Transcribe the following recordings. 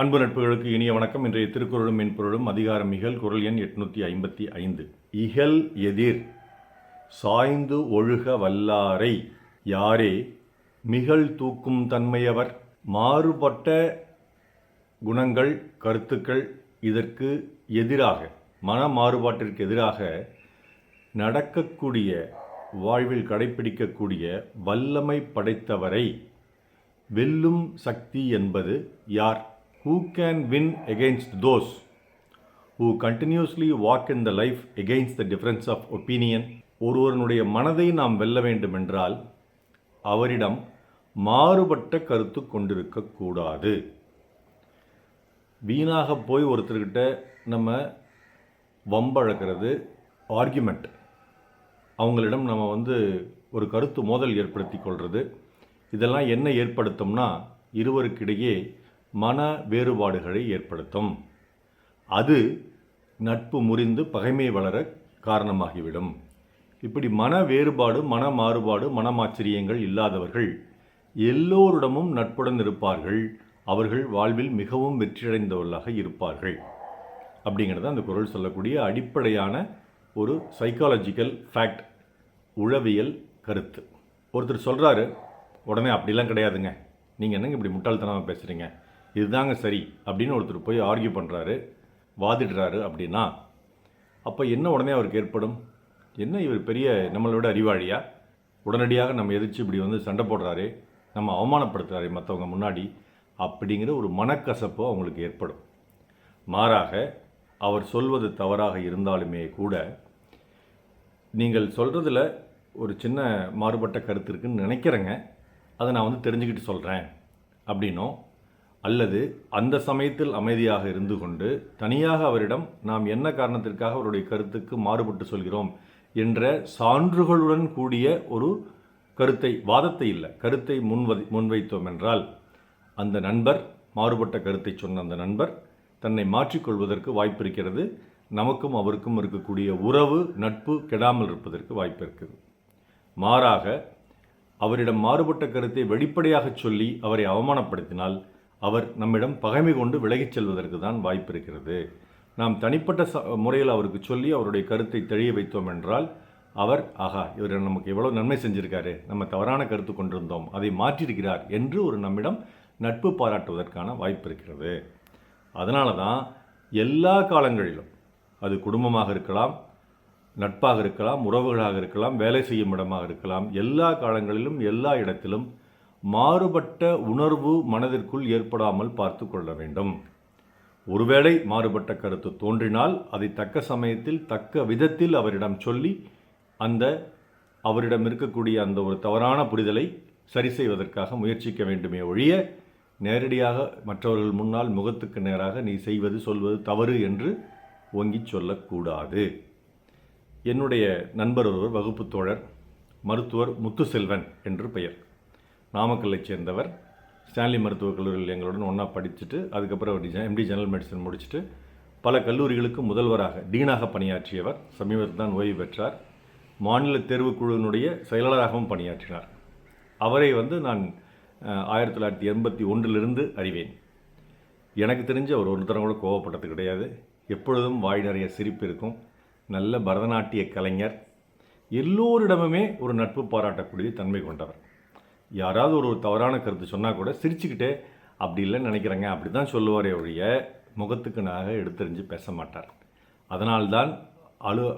அன்பு நட்புகளுக்கு இனிய வணக்கம். இன்றைய திருக்குறளும் மென்பொருளும் அதிகாரம் இகல் குரல் எண் எட்நூற்றி ஐம்பத்தி ஐந்து. இகல் எதிர் சாய்ந்து ஒழுக வல்லாரை யாரே மிகழ் தூக்கும் தன்மையவர் மாறுபட்ட குணங்கள் கருத்துக்கள் இதற்கு எதிராக மன மாறுபாட்டிற்கு எதிராக நடக்கக்கூடிய வாழ்வில் கடைபிடிக்கக்கூடிய வல்லமை படைத்தவரை வெல்லும் சக்தி என்பது யார்? Who can win against those who continuously walk in the life against the difference of opinion ஒருவனுடைய மனதை நாம் வெல்ல வேண்டுமென்றால் அவரிடம் மாறுபட்ட கருத்து கொண்டிருக்கக்கூடாது வீணாக போய் ஒருத்தர்கிட்ட நம்ம வம்பழக்கிறது ஆர்கியுமெண்ட் அவங்களிடம் நம்ம வந்து ஒரு கருத்து மோதல் ஏற்படுத்தி கொள்வது இதெல்லாம் என்ன ஏற்படுத்தும்னா இருவருக்கிடையே மன வேறுபாடுகளை ஏற்படுத்தும். அது நட்பு முறிந்து பகைமை வளர காரணமாகிவிடும். இப்படி மன வேறுபாடு மன மாறுபாடு மனமாச்சரியங்கள் இல்லாதவர்கள் எல்லோரிடமும் நட்புடன் இருப்பார்கள். அவர்கள் வாழ்வில் மிகவும் வெற்றியடைந்தவர்களாக இருப்பார்கள். அப்படிங்கிறது அந்த குரல் சொல்லக்கூடிய அடிப்படையான ஒரு சைக்காலஜிக்கல் ஃபேக்ட் உளவியல் கருத்து. ஒருத்தர் சொல்கிறாரு உடனே அப்படிலாம் கிடையாதுங்க. நீங்கள் என்னங்க இப்படி முட்டாள்தனமாக பேசுகிறீங்க இதுதாங்க சரி அப்படின்னு ஒருத்தர் போய் ஆர்கியூ பண்ணுறாரு வாதிடுறாரு அப்படின்னா அப்போ என்ன உடனே அவருக்கு ஏற்படும்? என்ன இவர் பெரிய நம்மளோட அறிவாளியா? உடனடியாக நம்ம எதிர்த்து இப்படி வந்து சண்டை போடுறாரு நம்ம அவமானப்படுத்துகிறாரு மற்றவங்க முன்னாடி அப்படிங்கிற ஒரு மனக்கசப்பு அவங்களுக்கு ஏற்படும். மாறாக அவர் சொல்வது தவறாக இருந்தாலுமே கூட நீங்கள் சொல்கிறதுல ஒரு சின்ன மாறுபட்ட கருத்து இருக்குன்னு நினைக்கிறேங்க. அதை நான் வந்து தெரிஞ்சுக்கிட்டு சொல்கிறேன் அப்படின்னும் அல்லது அந்த சமயத்தில் அமைதியாக இருந்து கொண்டு தனியாக அவரிடம் நாம் என்ன காரணத்திற்காக அவருடைய கருத்துக்கு மாறுபட்டு சொல்கிறோம் என்ற சான்றுகளுடன் கூடிய ஒரு கருத்தை வாதத்தை இல்லை கருத்தை முன்வதி முன்வைத்தோம் என்றால் அந்த நண்பர் மாறுபட்ட கருத்தை சொன்ன அந்த நண்பர் தன்னை மாற்றிக்கொள்வதற்கு வாய்ப்பு இருக்கிறது நமக்கும் அவருக்கும் இருக்கக்கூடிய உறவு நட்பு கெடாமல் இருப்பதற்கு வாய்ப்பு இருக்குது மாறாக அவரிடம் மாறுபட்ட கருத்தை வெளிப்படையாக சொல்லி அவரை அவமானப்படுத்தினால் அவர் நம்மிடம் பகைமை கொண்டு விலகிச் செல்வதற்கு தான் வாய்ப்பு இருக்கிறது நாம் தனிப்பட்ட ச முறையில் அவருக்கு சொல்லி அவருடைய கருத்தை தெளிய வைத்தோம் என்றால் அவர் ஆகா இவர் நமக்கு எவ்வளோ நன்மை செஞ்சிருக்காரு. நம்ம தவறான கருத்து கொண்டிருந்தோம். அதை மாற்றியிருக்கிறார் என்று ஒரு நம்மிடம் நட்பு பாராட்டுவதற்கான வாய்ப்பு இருக்கிறது அதனால தான் எல்லா காலங்களிலும் அது குடும்பமாக இருக்கலாம் நட்பாக இருக்கலாம் உறவுகளாக இருக்கலாம் வேலை செய்யும் இடமாக இருக்கலாம் எல்லா காலங்களிலும் எல்லா இடத்திலும் மாறுபட்ட உணர்வு மனதிற்குள் ஏற்படாமல் பார்த்து கொள்ள வேண்டும். ஒருவேளை மாறுபட்ட கருத்து தோன்றினால் அதை தக்க சமயத்தில் தக்க விதத்தில் அவரிடம் சொல்லி அந்த அவரிடம் இருக்கக்கூடிய அந்த ஒரு தவறான புரிதலை சரி செய்வதற்காக முயற்சிக்க வேண்டுமே ஒழிய நேரடியாக மற்றவர்கள் முன்னால் முகத்துக்கு நேராக நீ செய்வது சொல்வது தவறு என்று ஓங்கி சொல்லக்கூடாது. என்னுடைய நண்பர் ஒருவர் வகுப்பு தோழர் மருத்துவர் முத்துசெல்வன் என்று பெயர். நாமக்கல்லை சேர்ந்தவர். ஸ்டான்லி மருத்துவக் கல்லூரியில் எங்களுடன் ஒன்றா படிச்சுட்டு அதுக்கப்புறம் அவர் எம்டி ஜெனரல் மெடிசன் முடிச்சுட்டு பல கல்லூரிகளுக்கு முதல்வராக டீனாக பணியாற்றியவர். சமீபத்தில் தான் ஓய்வு பெற்றார். மாநில தேர்வுக்குழுவினுடைய செயலாளராகவும் பணியாற்றினார். அவரை வந்து நான் ஆயிரத்தி தொள்ளாயிரத்தி எண்பத்தி ஒன்றிலிருந்து அறிவேன். எனக்கு தெரிஞ்ச அவர் ஒரு தரம் கூட கோவப்பட்டது கிடையாது. எப்பொழுதும் வாய் நிறைய சிரிப்பு இருக்கும். நல்ல பரதநாட்டிய கலைஞர். எல்லோரிடமுமே ஒரு நட்பு பாராட்டக்கூடிய தன்மை கொண்டவர். யாராவது ஒரு தவறான கருத்து சொன்னால் கூட சிரிச்சுக்கிட்டே அப்படி இல்லைன்னு நினைக்கிறேங்க அப்படி தான் சொல்லுவாரே ஒழிய முகத்துக்கு நாக எடுத்தெறிஞ்சு பேச மாட்டார். அதனால்தான் அலு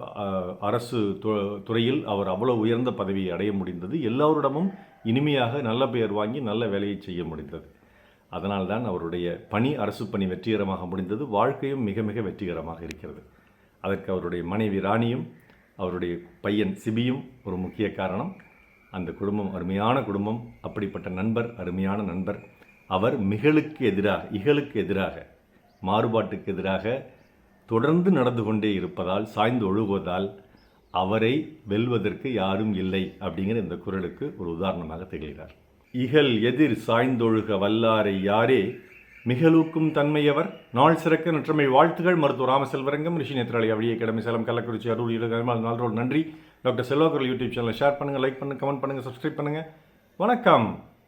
அரசு து- துறையில் அவர் அவ்வளோ உயர்ந்த பதவியை அடைய முடிந்தது. எல்லோரிடமும் இனிமையாக நல்ல பெயர் வாங்கி நல்ல வேலையை செய்ய முடிந்தது. அதனால்தான் அவருடைய பணி அரசு பணி வெற்றிகரமாக முடிந்தது. வாழ்க்கையும் மிக மிக வெற்றிகரமாக இருக்கிறது. அதற்கு அவருடைய மனைவி ராணியும் அவருடைய பையன் சிபியும் ஒரு முக்கிய காரணம். அந்த குடும்பம் அருமையான குடும்பம் அப்படிப்பட்ட நண்பர் அருமையான நண்பர். அவர் மிகளுக்கு எதிராக இகலுக்கு எதிராக மாறுபாட்டுக்கு எதிராக தொடர்ந்து நடந்து கொண்டே இருப்பதால் சாய்ந்து ஒழுகுவதால் அவரை வெல்வதற்கு யாரும் இல்லை அப்படிங்கிற இந்த குரலுக்கு ஒரு உதாரணமாக திகழ்கிறார். இகல் எதிர் சாய்ந்தொழுக வல்லாரை யாரே? மிகலூக்கும் தன்மையவர் நாள் சிறக்க நற்றமை வாழ்த்துகள். மருத்துவ ராமசெல்வரங்கம் ரிஷி நேத்ராலி அவழிய கிழமை சேலம் கள்ளக்குறிச்சி அருள் ஈரோடு நாள் நன்றி. டாக்டர் செல்வாக்கர் யூடியூப் சேனலை ஷேர் பண்ணுங்கள் லைக் பண்ணுங்கள் கமெண்ட் பண்ணுங்கள் சப்ஸ்கிரைப் பண்ணுங்கள் வணக்கம்.